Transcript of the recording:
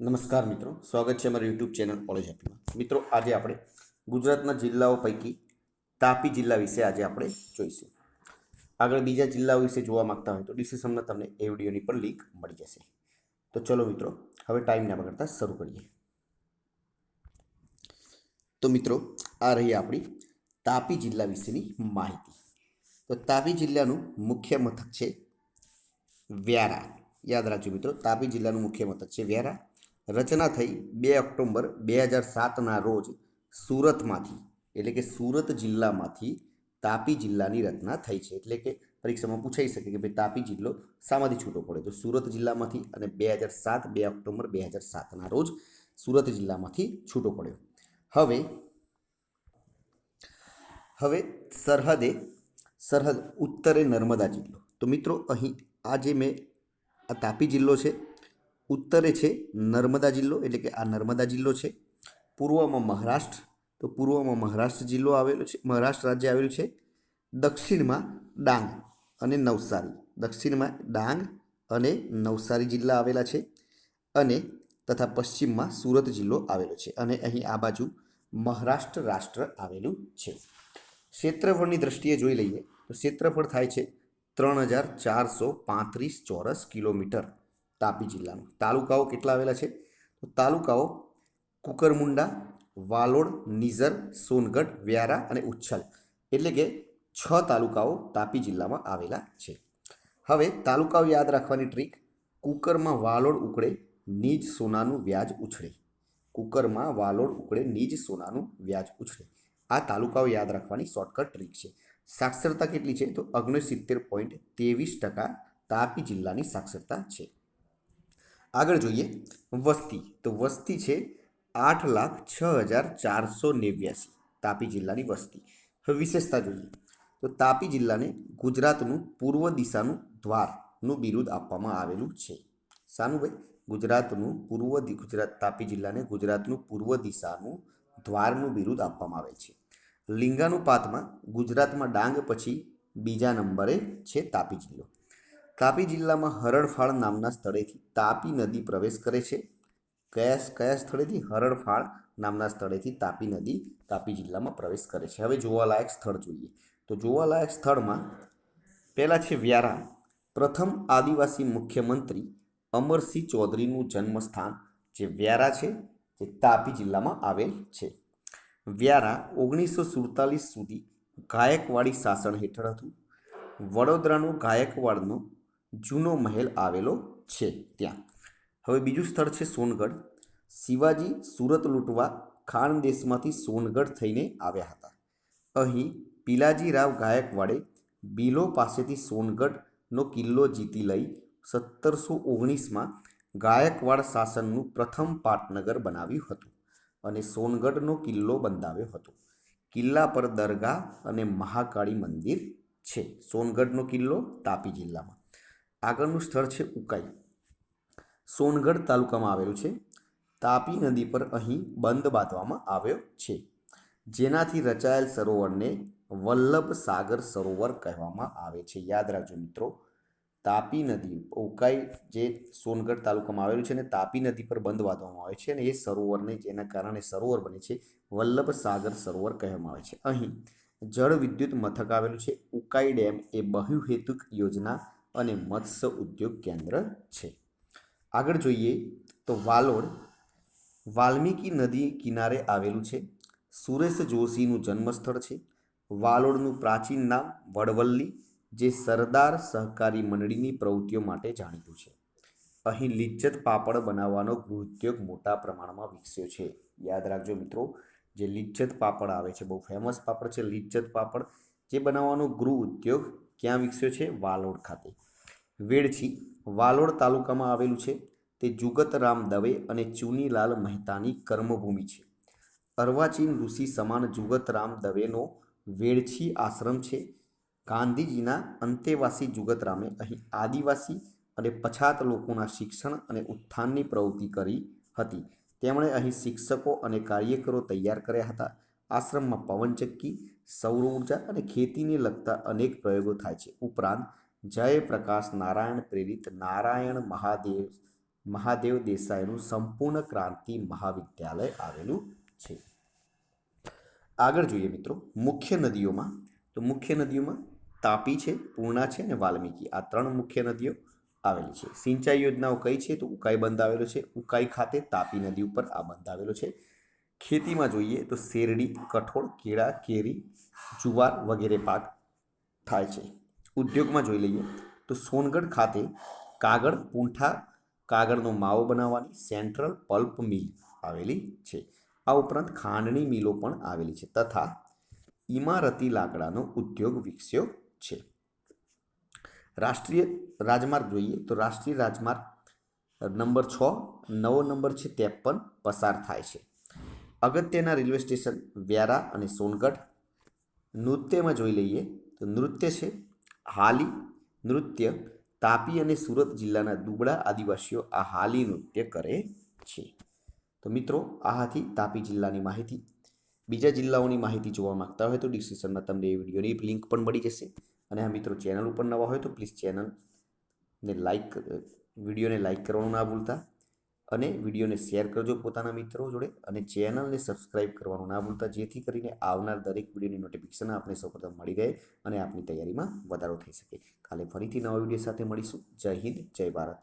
નમસ્કાર મિત્રો, સ્વાગત છે અમારી યુટ્યુબ ચેનલ કોલેજ હેપીમાં મિત્રો, આજે આપણે ગુજરાતના જિલ્લાઓ પૈકી તાપી જિલ્લા વિશે આજે આપણે જોઈશું. આગળ બીજા જિલ્લાઓ વિશે જોવા માંગતા હોય તો ડિસ્ક્રિપ્શનમાં તમને એ વિડીયોની પણ લિંક મળી જશે. તો ચલો મિત્રો, હવે ટાઈમ ના બગાડતા શરૂ કરીએ. તો મિત્રો, આ રહી આપણી તાપી જિલ્લા વિશેની માહિતી. તો તાપી જિલ્લાનું મુખ્ય મથક છે વ્યારા. યાદ રાખજો મિત્રો, તાપી જિલ્લાનું મુખ્ય મથક છે વ્યારા. રચના થઈ બે ઓક્ટોબર બે હજાર સાતના રોજ સુરતમાંથી, એટલે કે સુરત જિલ્લામાંથી તાપી જિલ્લાની રચના થઈ છે. એટલે કે પરીક્ષામાં પૂછાઈ શકે કે ભાઈ તાપી જિલ્લો શામાંથી છૂટો પડે તો સુરત જિલ્લામાંથી અને બે હજાર સાત, બે ઓક્ટોબર બે હજાર સાતના રોજ સુરત જિલ્લામાંથી છૂટો પડ્યો. હવે હવે સરહદે, સરહદ ઉત્તરે નર્મદા જિલ્લો. તો મિત્રો, અહીં આ જે મેં, આ તાપી જિલ્લો છે ઉત્તરે છે નર્મદા જિલ્લો, એટલે કે આ નર્મદા જિલ્લો છે. પૂર્વમાં મહારાષ્ટ્ર, તો પૂર્વમાં મહારાષ્ટ્ર જિલ્લો આવેલો છે, મહારાષ્ટ્ર રાજ્ય આવેલું છે. દક્ષિણમાં ડાંગ અને નવસારી. દક્ષિણમાં ડાંગ અને નવસારી જિલ્લા આવેલા છે અને તથા પશ્ચિમમાં સુરત જિલ્લો આવેલો છે અને અહીં આ બાજુ મહારાષ્ટ્ર રાષ્ટ્ર આવેલું છે. ક્ષેત્રફળની દ્રષ્ટિએ જોઈ લઈએ તો ક્ષેત્રફળ થાય છે ત્રણ હજાર ચારસો પાંત્રીસ ચોરસ કિલોમીટર. તાપી જિલ્લાનું. તાલુકાઓ કેટલા આવેલા છે? તો તાલુકાઓ કુકરમુંડા, વાલોડ, નિઝર, સોનગઢ, વ્યારા અને ઉચ્છલ. એટલે કે છ તાલુકાઓ તાપી જિલ્લામાં આવેલા છે. હવે તાલુકાઓ યાદ રાખવાની ટ્રીક. કુકરમાં વાલોડ ઉકળે, નીજ સોનાનું વ્યાજ ઉછળે. કુકરમાં વાલોડ ઉકળે, નીજ સોનાનું વ્યાજ ઉછળે. આ તાલુકાઓ યાદ રાખવાની શોર્ટકટ ટ્રીક છે. સાક્ષરતા કેટલી છે? તો ઓગણસિત્તેર પોઈન્ટ ત્રેવીસ ટકા તાપી જિલ્લાની સાક્ષરતા છે. આગળ જોઈએ વસ્તી. તો વસ્તી છે આઠ લાખ છ હજાર ચારસો નેવ્યાસી તાપી જિલ્લાની વસ્તી. હવે વિશેષતા જોઈએ. તો તાપી જિલ્લાને ગુજરાતનું પૂર્વ દિશાનું દ્વારનું બિરુદ આપવામાં આવેલું છે. શાનું ભાઈ? ગુજરાતનું પૂર્વ ગુજરાત, તાપી જિલ્લાને ગુજરાતનું પૂર્વ દિશાનું દ્વારનું બિરુદ આપવામાં આવે છે. લિંગાનુપાતમાં ગુજરાતમાં ડાંગ પછી બીજા નંબરે છે તાપી જિલ્લો. તાપી જિલ્લામાં હરડફાળ નામના સ્થળેથી તાપી નદી પ્રવેશ કરે છે. કયા કયા સ્થળેથી હરડફાળ નામના સ્થળેથી તાપી નદી તાપી જિલ્લામાં પ્રવેશ કરે છે? હવે જોવાલાયક સ્થળ જોઈએ. તો જોવાલાયક સ્થળમાં પહેલાં છે વ્યારા પ્રથમ આદિવાસી મુખ્યમંત્રી અમરસિંહ ચૌધરીનું જન્મસ્થાન જે વ્યારા છે, જે તાપી જિલ્લામાં આવેલ છે. વ્યારા ઓગણીસો સુડતાલીસ સુધી ગાયકવાડી શાસન હેઠળ હતું. વડોદરાનું ગાયકવાડનો જૂનો મહેલ આવેલો છે ત્યાં. હવે બીજું સ્થળ છે સોનગઢ. શિવાજી સુરત લૂંટવા ખાનદેશમાંથી સોનગઢ થઈને આવ્યા હતા. અહીં પિલાજીરાવ ગાયકવાડે બિલો પાસેથી સોનગઢનો કિલ્લો જીતી લઈ સત્તરસો ઓગણીસમાં ગાયકવાડ શાસનનું પ્રથમ પાટનગર બનાવ્યું હતું અને સોનગઢનો કિલ્લો બંધાવ્યો હતો. કિલ્લા પર દરગાહ અને મહાકાળી મંદિર છે. સોનગઢનો કિલ્લો તાપી જિલ્લામાં. આગળનું સ્થળ છે ઉકાઈ. સોનગઢ તાલુકામાં આવેલું છે. તાપી નદી પર અહીં બંધ બાંધવામાં આવ્યો છે. જેનાથી રચાયેલ સરોવરને વલ્લભ સાગર સરોવર કહેવામાં આવે છે. યાદ રાખજો મિત્રો, તાપી નદી, ઉકાઈ જે સોનગઢ તાલુકામાં આવેલું છે અને તાપી નદી પર બંધ બાંધવામાં આવે છે અને એ સરોવરને જેના કારણે સરોવર બને છે, વલ્લભ સાગર સરોવર કહેવામાં આવે છે. અહીં જળ વિદ્યુત મથક આવેલું છે. ઉકાઈ ડેમ એ બહુહેતુક યોજના અને મત્સ્ય ઉદ્યોગ કેન્દ્ર છે. આગળ જોઈએ તો વાલોડ, વાલ્મીકી નદી કિનારે આવેલું છે. સુરેશ જોશીનું જન્મસ્થળ છે. વાલોડનું પ્રાચીન નામ વડવલ્લી, જે સરદાર સહકારી મંડળીની પ્રવૃત્તિઓ માટે જાણીતું છે. અહીં લિજ્જત પાપડ બનાવવાનો ગૃહ ઉદ્યોગ મોટા પ્રમાણમાં વિકસ્યો છે. યાદ રાખજો મિત્રો, જે લિજ્જત પાપડ આવે છે, બહુ ફેમસ પાપડ છે. લિજ્જત પાપડ જે બનાવવાનો ગૃહ ઉદ્યોગ ક્યાં વિકસ્યો છે? વાલોડ ખાતે. વેડછી વાલોડ તાલુકામાં આવેલું છે. તે જુગતરામ દવે અને ચુનીલાલ મહેતાની કર્મભૂમિ છે. અર્વાચીન ઋષિ સમાન જુગતરામ દવેનો વેડછી આશ્રમ છે. ગાંધીજીના અંતેવાસી જુગતરામે અહીં આદિવાસી અને પછાત લોકોના શિક્ષણ અને ઉત્થાનની પ્રવૃત્તિ કરી હતી. તેમણે અહીં શિક્ષકો અને કાર્યકરો તૈયાર કર્યા હતા. આશ્રમમાં પવનચક્કી, સૌર ઊર્જા અને ખેતીને લગતા અનેક પ્રયોગો થાય છે. ઉપરાંત જયપ્રકાશ નારાયણ પ્રેરિત નારાયણ મહાદેવ મહાદેવ દેસાઈનું સંપૂર્ણ ક્રાંતિ મહાવિદ્યાલય આવેલું છે. આગળ જોઈએ મિત્રો, મુખ્ય નદીઓમાં, તો મુખ્ય નદીઓમાં તાપી છે, પૂર્ણા છે અને વાલ્મીકી. આ ત્રણ મુખ્ય નદીઓ આવેલી છે. સિંચાઈ યોજનાઓ કઈ છે? તો ઉકાઈ બંધ આવેલો છે. ઉકાઈ ખાતે તાપી નદી ઉપર આ બંધ આવેલો છે. ખેતીમાં જોઈએ તો શેરડી, કઠોળ, કેળા, કેરી, જુવાર વગેરે પાક થાય છે. ઉદ્યોગમાં જોઈ લઈએ તો સોનગઢ ખાતે કાગળ, પૂંઠા, કાગળનો માવો બનાવવાની સેન્ટ્રલ પલ્પ મિલ આવેલી છે. આ ઉપરાંત ખાંડની મિલો પણ આવેલી છે તથા ઇમારતી લાકડાનો ઉદ્યોગ વિકસ્યો છે. રાષ્ટ્રીય રાજમાર્ગ જોઈએ તો રાષ્ટ્રીય રાજમાર્ગ નંબર છ, નવો નંબર છે ત્રેપન, પસાર થાય છે. અગત્યના રેલવે સ્ટેશન વ્યારા અને સોનગઢ. નૃત્યમાં જોઈ લઈએ તો નૃત્ય છે હાલી નૃત્ય તાપી અને સુરત જિલ્લાના દુબળા આદિવાસીઓ આ હાલી નૃત્ય કરે છે. તો મિત્રો આ હતી તાપી જિલ્લાની માહિતી. બીજા જિલ્લાઓની માહિતી જોવા માંગતા હોય તો ડિસ્ક્રિપ્શનમાં તમને એ વિડીયોની લિંક પણ મળી જશે. અને આ મિત્રો, ચેનલ ઉપર નવા હોય તો પ્લીઝ ચેનલને લાઈક, વિડીયોને લાઈક કરવાનું ના ભૂલતા. અને વિડીયોને શેર કરજો પોતાના મિત્રો જોડે અને ચેનલને સબસ્ક્રાઇબ કરવાનું ના ભૂલતા, જેથી કરીને આવનાર દરેક વિડીયોની નોટિફિકેશન આપણે સૌપ્રથમ મળી રહે અને આપની તૈયારીમાં વધારો થઈ શકે. કાલે ફરીથી નવા વીડિયો સાથે મળીશું. જય હિન્દ, જય ભારત.